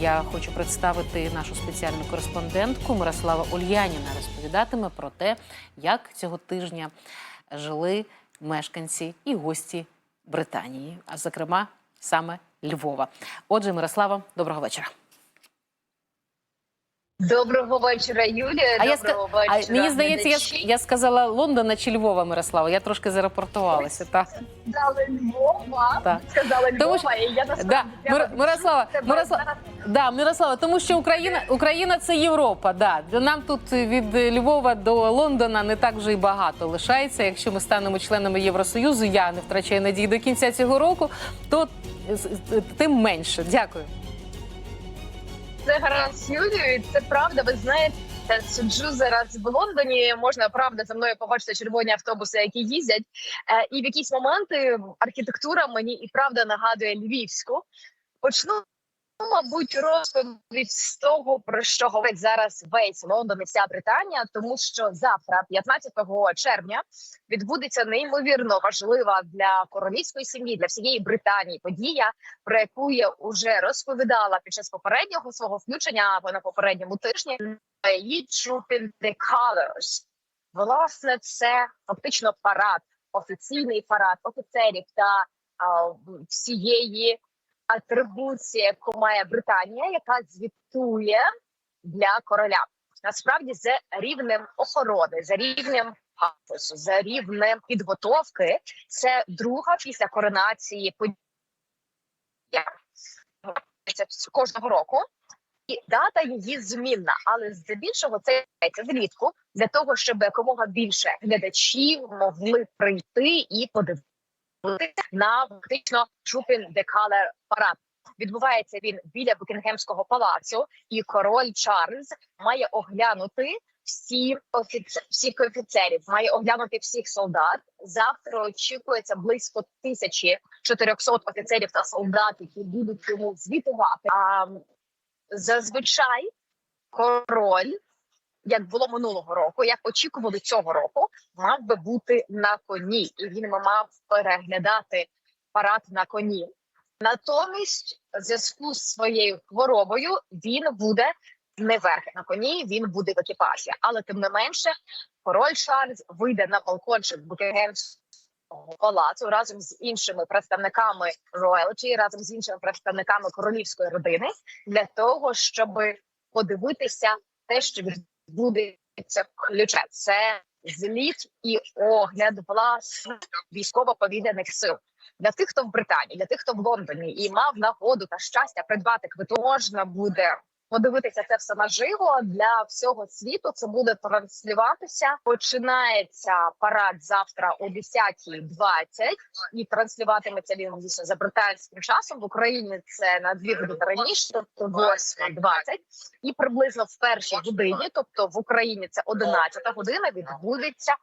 Я хочу представити нашу спеціальну кореспондентку Мирослава Ульяніна. Розповідатиме про те, як цього тижня жили мешканці і гості Британії, а зокрема саме Львова. Отже, Мирослава, доброго вечора. Доброго вечора, Юлія. А я Доброго ска... а мені здається, я, я сказала Лондона чи Львова, Мирослава. Я трошки зарапортувалася. Так. сказали Львова. Так. Сказали Тому Львова, і я насправді Да, Мир- Мирослава, Мирослава, да, Мирослава, тому що Україна, Україна це Європа. Да. Нам тут від Львова до Лондона не так вже й багато лишається. Якщо ми станемо членами Євросоюзу, я не втрачаю надії до кінця цього року, то тим менше. Дякую. Це гаразд Юлію, і це правда. Ви знаєте, суджу зараз в Лондоні. Можна правда за мною побачити червоні автобуси, які їздять. Е, і в якісь моменти архітектура мені і правда нагадує львівську. Почну. Мабуть, розповідь з того, про що говорить зараз весь Лондон і вся Британія, тому що завтра, 15 червня, відбудеться неймовірно важлива для королівської сім'ї, для всієї Британії подія, про яку я вже розповідала під час попереднього свого включення або на попередньому тижні. Її Trooping the Colours. Власне, це фактично парад, офіційний парад офіцерів та а, всієї атрибуції, яку має Британія, яка звітує для короля. Насправді, за рівнем охорони, за рівнем пафосу, за рівнем підготовки, це друга після коронації подія кожного року. І дата її змінна, але здебільшого це влітку для того, щоб якомога більше глядачів могли прийти і подивитися на фактично the Colour парад. Відбувається він біля Букінгемського палацу, і король Чарльз має оглянути всі офіце... всіх офіцерів, має оглянути всіх солдат. Завтра очікується близько 1400 офіцерів та солдат, які будуть йому звітувати. А зазвичай король, як було минулого року, як очікували цього року, мав би бути на коні, і він мав переглядати парад на коні. Натомість, в зв'язку з своєю хворобою, він буде не верхи на коні, він буде в екіпажі. Але тим не менше, король Чарльз вийде на балкончик Букінгемського палацу разом з іншими представниками роялті, разом з іншими представниками королівської родини, для того, щоб подивитися те, що відбудеться це ключе. Це зліт і огляд власне військово-повітряних сил. Для тих, хто в Британії, для тих, хто в Лондоні і мав нагоду та щастя придбати квиток, можна буде подивитися це все наживо для всього світу. Це буде транслюватися. Починається парад завтра о 10.20 і транслюватиметься він звісно за британським часом. В Україні це на дві години раніше, тобто 8.20. і приблизно в першій годині, тобто в Україні це 11 година, відбудеться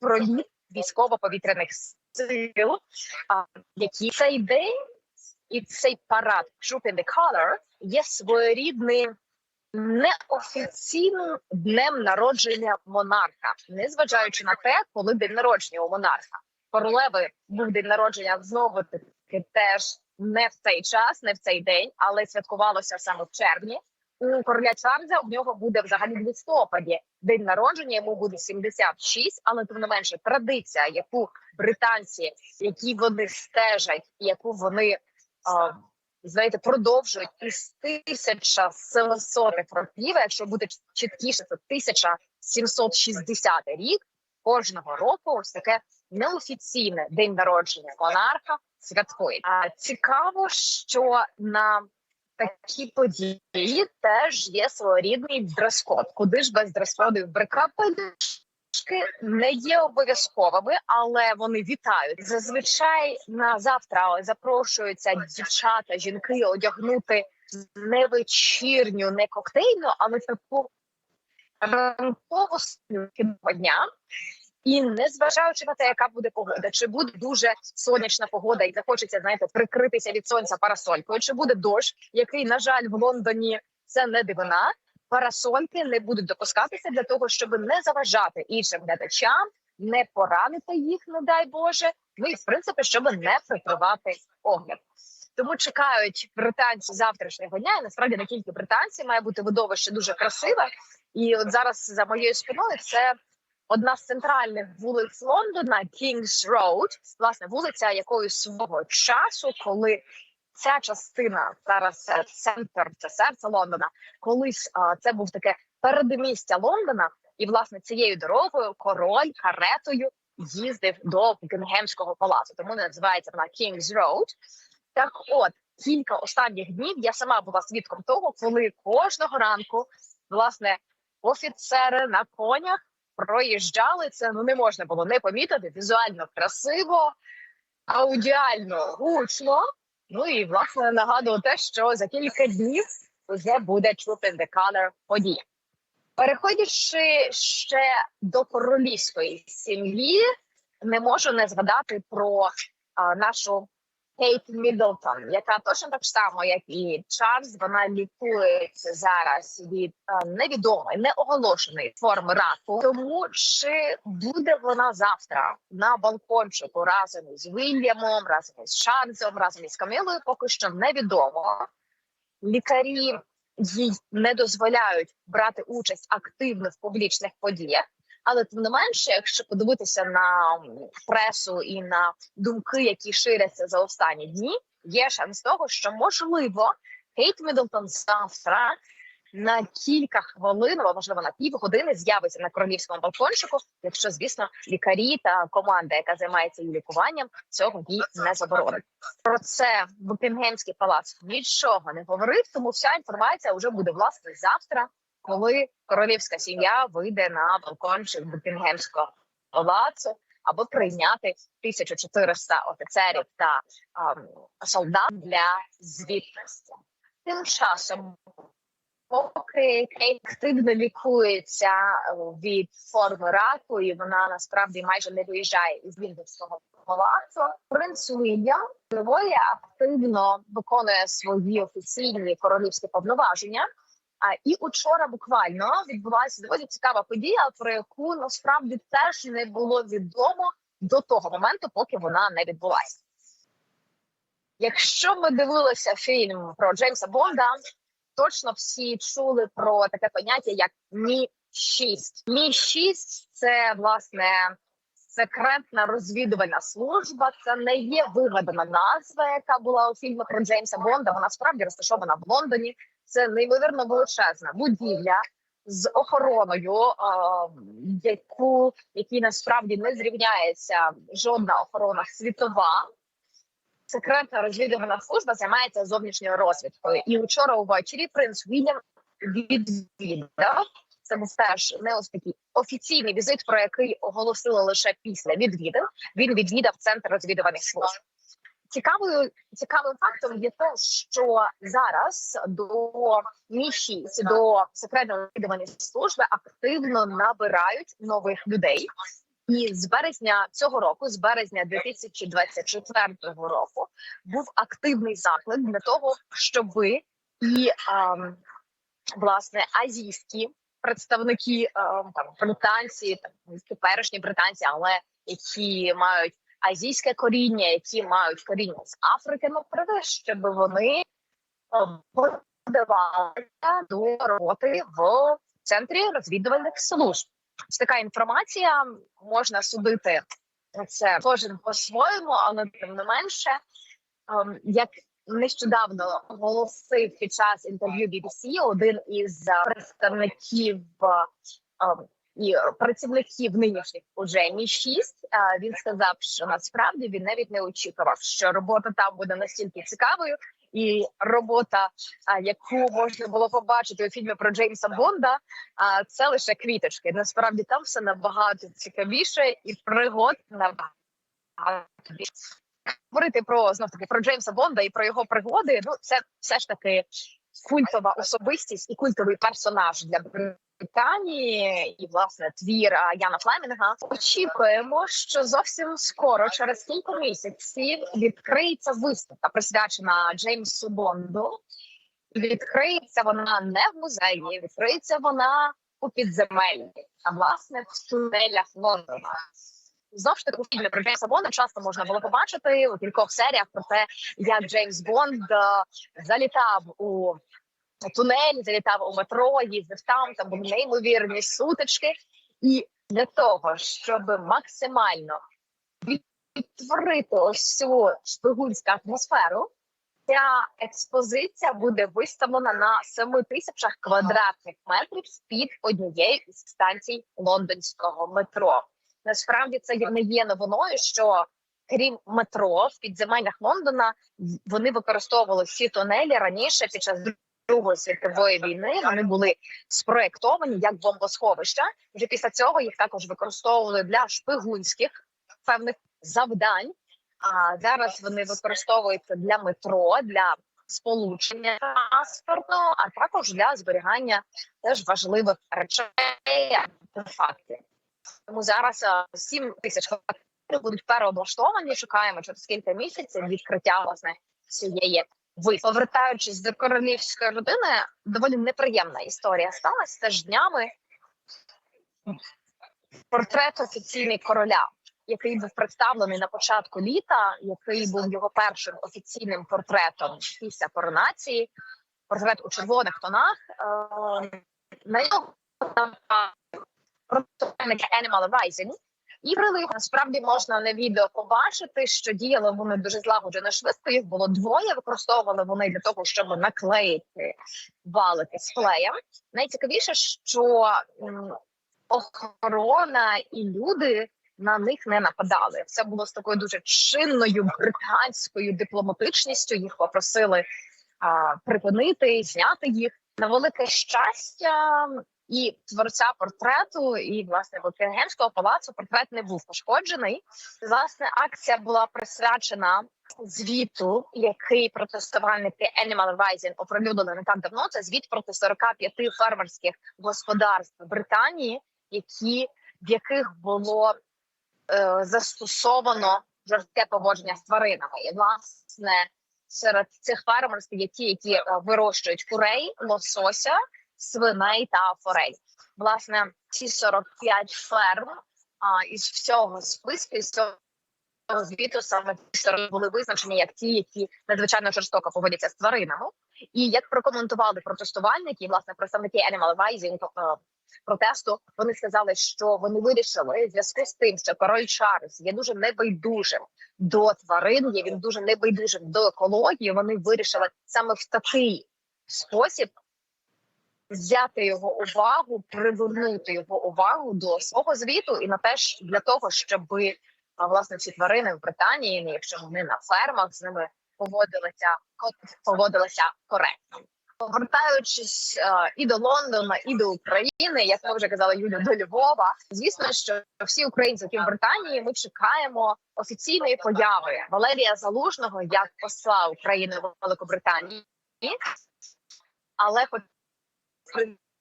проліт військово-повітряних сил. Який цей день і цей парад Troop in the Color є своєрідним неофіційним днем народження монарха, незважаючи на те, коли день народження у монарха. Королеви був день народження знову таки теж не в цей час, не в цей день, але святкувалося саме в червні. У короля Чарльза в нього буде взагалі в листопаді день народження. Йому буде 76, але тим не менше традиція, яку британці, які вони стежать, яку вони знаєте, продовжують із 1700 років. Якщо буде чіткіше, то 1760 рік кожного року. Ось таке неофіційне день народження монарха святкують. А цікаво, що на такі події теж є своєрідний дрес-код. Куди ж без дрес-коду брикапи? Не є обов'язковими, але вони вітають. Зазвичай на завтра запрошуються дівчата, жінки одягнути не вечірню, не коктейльну, але таку ранкову сукню дня. І незважаючи на те, яка буде погода, чи буде дуже сонячна погода, і захочеться знаєте, прикритися від сонця парасолькою, чи буде дощ, який на жаль в Лондоні це не дивина. Парасольки не будуть допускатися для того, щоб не заважати іншим глядачам, не поранити їх, не дай Боже. Ну і в принципі, щоб не прикривати огляд. Тому чекають британці завтрашнього дня. І насправді не тільки британці має бути видовище дуже красиве. І от зараз за моєю спиною це одна з центральних вулиць Лондона, King's Road, власне, вулиця якою свого часу, коли ця частина зараз центр, це серце Лондона, колись це був таке передмістя Лондона, і власне цією дорогою король каретою їздив до Букінгемського палацу. Тому називається вона King's Road. Так, от кілька останніх днів я сама була свідком того, коли кожного ранку власне офіцери на конях проїжджали це. Ну не можна було не помітити візуально красиво, аудіально гучно. Ну і власне нагадую те, що за кілька днів вже буде Troop in the Color подія. Переходячи ще до королівської сім'ї, не можу не згадати про а, нашу Кейт Міддлтон, яка точно так само, як і Чарльз, вона лікується зараз від а, невідомої, неоголошеної форми раку. Тому чи буде вона завтра на балкончику разом із Вільямом, разом із Чарльзом, разом із Камілою, поки що невідомо. Лікарі їй не дозволяють брати участь активно в публічних подіях. Але тим не менше, якщо подивитися на пресу і на думки, які ширяться за останні дні, є шанс того, що можливо Кейт Міддлтон завтра на кілька хвилин, або можливо на півгодини з'явиться на королівському балкончику, якщо звісно лікарі та команда, яка займається її лікуванням, цього їй не заборонить. Про це Букінгемський палац нічого не говорив, тому вся інформація вже буде власне завтра, коли королівська сім'я вийде на балкончик Букінгемського палацу, аби прийняти 1400 офіцерів та ем, солдат для звітності. Тим часом, поки Кейт активно лікується е, від форми раку, і вона насправді майже не виїжджає із Віндовського палацу, принц Уільям доволі активно виконує свої офіційні королівські повноваження. А і учора буквально відбулася доволі цікава подія, про яку насправді теж не було відомо до того моменту, поки вона не відбулася. Якщо ми дивилися фільм про Джеймса Бонда, точно всі чули про таке поняття як мі 6 Мі 6 це власне секретна розвідувальна служба. Це не є вигадана назва, яка була у фільмі про Джеймса Бонда. Вона справді розташована в Лондоні. Це неймовірно величезна будівля з охороною, яку якій насправді не зрівняється жодна охорона світова. Секретна розвідувальна служба займається зовнішньою розвідкою. І вчора увечері принц Вільям відвідав. Це був теж не ось такий офіційний візит, про який оголосили лише після відвідин. Він відвідав центр розвідувальних служб. Цікавою цікавим фактом є те, що зараз до міші до секретної розвідувальної служби активно набирають нових людей. І з березня цього року, з березня 2024 року, був активний заклик для того, щоби і ем, власне азійські представники ем, там британці, там теперішні британці, але які мають азійське коріння, які мають коріння з Африки, ну привез, щоб вони ем, подавалися до роботи в центрі розвідувальних служб. Така інформація можна судити це кожен по-своєму, але тим не менше, ем, як нещодавно оголосив під час інтерв'ю BBC один із е, представників ем, і працівників нинішніх уже мі 6 Він сказав, що насправді він навіть не очікував, що робота там буде настільки цікавою, і робота, яку можна було побачити у фільмі про Джеймса Бонда, це лише квіточки. Насправді там все набагато цікавіше і пригод набагато більше. Говорити про знов таки про Джеймса Бонда і про його пригоди. Ну це все ж таки культова особистість і культовий персонаж для Британії і власне твір Яна Флемінга. Очікуємо, що зовсім скоро, через кілька місяців, відкриється виставка, присвячена Джеймсу Бонду. Відкриється вона не в музеї, відкриється вона у підземеллі, а власне в тунелях Лондона. Знов ж таки фільмі про Джеймса Бонда часто можна було побачити у кількох серіях про те, як Джеймс Бонд е, залітав у тунель, залітав у метро, їздив там, там були неймовірні сутички. І для того, щоб максимально відтворити ось цю шпигунську атмосферу, ця експозиція буде виставлена на 7 тисячах квадратних метрів з під однієї із станцій лондонського метро. Насправді це не є новиною, що крім метро в підземеллях Лондона вони використовували всі тунелі раніше під час Другої світової війни. Вони були спроєктовані як бомбосховища. Вже після цього їх також використовували для шпигунських певних завдань. А зараз вони використовуються для метро, для сполучення транспорту, а також для зберігання теж важливих речей артефактів. Тому зараз а, 7 тисяч квартир будуть переоблаштовані. Чекаємо через кілька місяців відкриття власне цієї виставки. Повертаючись до королівської родини, доволі неприємна історія сталася теж днями. Портрет офіційний короля, який був представлений на початку літа, який був його першим офіційним портретом після коронації. Портрет у червоних тонах. Е, На нього противники Animal Rising. І говорили, насправді можна на відео побачити, що діяли вони дуже злагоджено швидко. Їх було двоє. Використовували вони для того, щоб наклеїти валики з клеєм. Найцікавіше, що охорона і люди на них не нападали. Це було з такою дуже чинною британською дипломатичністю. Їх попросили а, припинити, зняти їх на велике щастя. І творця портрету, і власне Букінгемського палацу портрет не був пошкоджений. Власне, акція була присвячена звіту, який протестувальники Animal Rising оприлюднили не так давно. Це звіт проти 45 фермерських господарств Британії, які в яких було е, застосовано жорстке поводження з тваринами. І власне серед цих фермерств є ті, які е, вирощують курей, лосося свиней та форель. Власне, ці 45 ферм а, із всього списку із цього звіту саме 40 були визначені як ті, які надзвичайно жорстоко поводяться з тваринами. І як прокоментували протестувальники, власне, представники Animal Rising е, протесту, вони сказали, що вони вирішили в зв'язку з тим, що король Чарльз є дуже небайдужим до тварин, є він дуже небайдужим до екології. Вони вирішили саме в такий спосіб взяти його увагу, привернути його увагу до свого звіту і на те, ж для того, щоб власне ці тварини в Британії, ну, якщо вони на фермах з ними поводилися поводилися коректно. Повертаючись е, і до Лондона, і до України, як ми вже казали, Юлю, до Львова. Звісно, що всі українці, які в Британії, ми чекаємо офіційної появи Валерія Залужного як посла України в Великобританії, але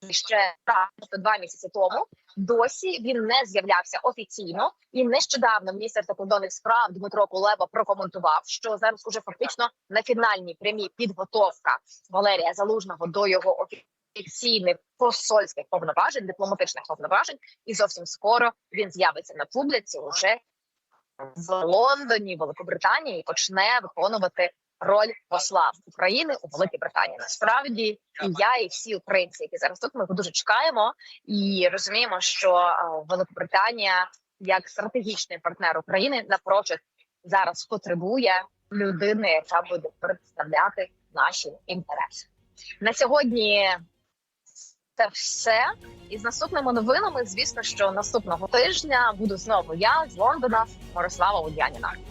ще тобто два місяці тому. Досі він не з'являвся офіційно, і нещодавно міністр закордонних справ Дмитро Кулеба прокоментував, що зараз уже фактично на фінальній прямій підготовка Валерія Залужного до його офіційних посольських повноважень, дипломатичних повноважень, і зовсім скоро він з'явиться на публіці уже в Лондоні, Великобританії, і почне виконувати роль посла України у Великій Британії. Насправді і я, і всі українці, які зараз тут, ми його дуже чекаємо і розуміємо, що Великобританія як стратегічний партнер України напрочуд зараз потребує людини, яка буде представляти наші інтереси. На сьогодні це все. І з наступними новинами, звісно, що наступного тижня буду знову я з Лондона, Мирослава Ульяніна.